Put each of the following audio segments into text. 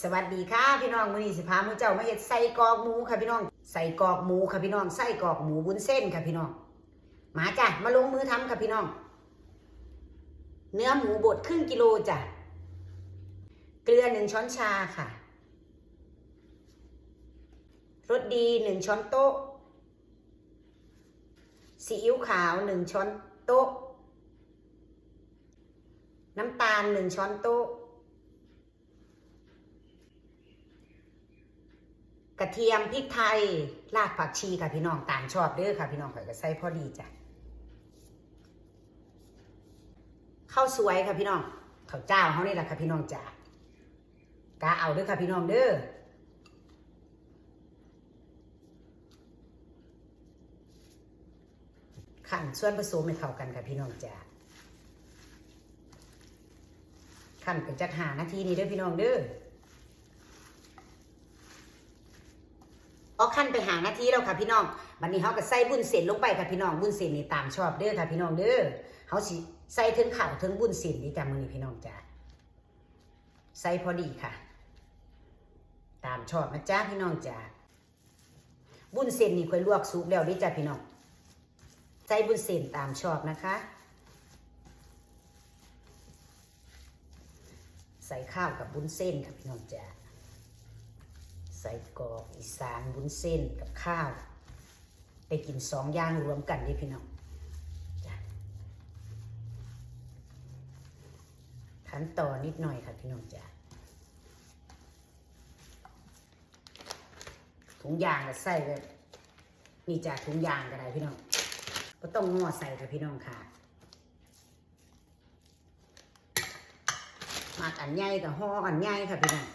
สวัสดีค่ะพี่น้องมื้อนี้สิพามือเจ้ามาเฮ็ดไส้กอกหมูค่ะพี่น้อง ใส่กอกหมูค่ะพี่น้องไส้กอกหมูบุญเส้นค่ะพี่น้อง มาจ้ะมาลงมือทำค่ะพี่น้อง เนื้อหมูบดครึ่งกิโลจ้ะ เกลือหนึ่งช้อนชาค่ะ รสดีหนึ่งช้อนโต๊ะ ซีอิ๊วขาวหนึ่งช้อนโต๊ะ น้ำตาลหนึ่งช้อนโต๊ะ กระเทียมพริกไทยรากผักชีค่ะพี่น้องตามชอบเด้อค่ะพี่น้องข่อยก็ใส่พอดีจ้ะข้าวสวยค่ะพี่น้องข้าวเจ้าเขานี่แหละค่ะพี่น้องจ้ะกาเอาเด้อค่ะพี่น้องเด้อขั้นส่วนผสมให้เข้ากันค่ะพี่น้องจ้ะขั้นเป็นจักหานาทีนี้เด้อพี่น้องเด้อ เอาขั้นไปหานาทีแล้วค่ะพี่น้องบัดนี้เขาก็ใส่บุญเส้นลงไปค่ะพี่น้องบุญเส้นนี่ตามชอบเด้อค่ะพี่น้องเด้อเขาสิใส่ถึงข่าวถึงบุญเส้นนี่จ้ะมือนี้พี่น้องจ้ะใส่พอดีค่ะ ตามชอบนะจ้าพี่น้องจ้ะบุญเส้นนี่ค่อยลวกสุกแล้วดิจ้ะพี่น้องใส่บุญเส้นตามชอบนะคะ ใส่ข้าวกับบุญเส้นค่ะพี่น้องจ้ะ ใส่กรอกอีสานบุ้นเส้นกับข้าว ไปกินสองอย่างรวมกันนี่พี่น้องขั้นต่อนนิดหน่อยค่ะพี่น้องจ้ะถุงยางก็ใส่เลยนี่จากถุงยางก็ได้พี่น้องก็ต้องงอใส่ค่ะพี่น้องค่ะมากอันใหญ่กับห่ออันใหญ่ค่ะพี่น้อง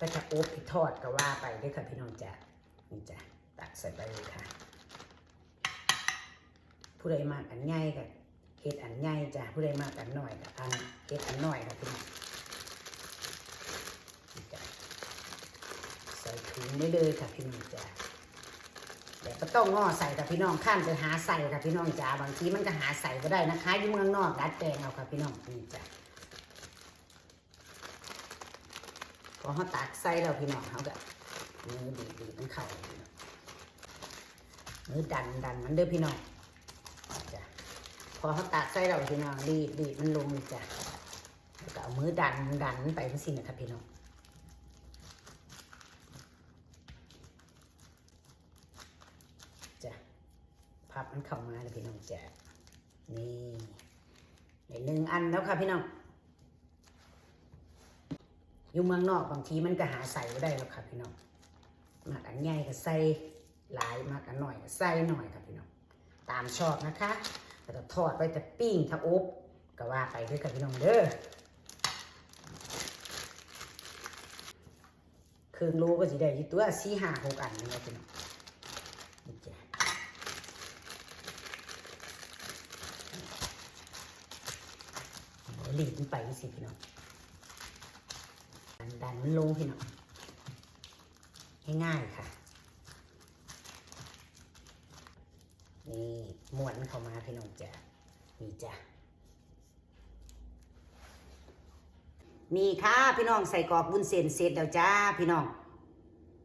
ก็จะอบอีกทอดก็ว่าไปด้วยค่ะพี่น้องจ้ะนี่จ้ะตักใส่ไปเลยค่ะ ผู้ใดมากอันใหญ่ก็เฮ็ดอันใหญ่จ้ะผู้ใดมากอันหน้อยก็อันเฮ็ดอันหน้อยค่ะพี่น้องใส่ถุงได้เลยค่ะพี่น้องจ้ะเดี๋ยวก็ต้องงอใส่ค่ะพี่น้องข้ามไปหาใส่ค่ะพี่น้องจ้ะบางทีมันก็หาใส่ก็ได้นะคะอยู่เมืองนอกดัดแปลงเอาค่ะพี่น้องนี่จ้ะ พอเขาตักใส่แล้วพี่น้องเขาก็มือบีบบีบมันเข่ามือดันดันมันเด้อพี่น้องจ้ะพอเขาตักใส่แล้วพี่น้องบีบบีบมันลงเลยจ้ะแล้วก็เอามือดันดันไปทั้งสิ้นนะครับพี่น้องจ้ะพับมันเข้ามาเลยพี่น้องจ้ะนี่หนึ่งอันแล้วค่ะพี่น้อง อยู่เมืองนอกบางทีมันก็หาใส่ไม่ได้หรอกค่ะพี่น้องมากอันใหญ่ก็ใส่หลายมากอันหน่อยก็ใส่หน่อยค่ะพี่น้องตามชอบนะคะแต่ถ้าทอดไปแต่ปิ้งถ้าอบก็ว่าไปด้วยค่ะพี่น้องเด้อครึ่งโลก็สิได้ยู่ตัวสี่ห้าหกอันนี่ค่ะพี่น้องนี่จ้ะหลีดไปสิพี่น้อง ดันดันมันลงพี่น้องง่ายๆค่ะ นี่ม้วนเข้ามาพี่น้องจ้ะนี่จ้ะนี่ค่ะพี่น้องใส่กรอกบุญเส้นเสร็จแล้วจ้าพี่น้อง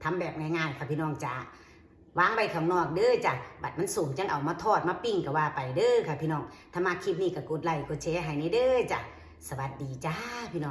ทำแบบง่ายๆค่ะพี่น้องจ้าวางใบข้างนอกเด้อจ้ะบัดมันสูงจังเอามาทอดมาปิ้งก็ว่าไปเด้อค่ะพี่น้องถ้ามาคลิปนี้ก็กดไลค์กดแชร์ให้ในเด้อจ้ะสวัสดีจ้าพี่น้อง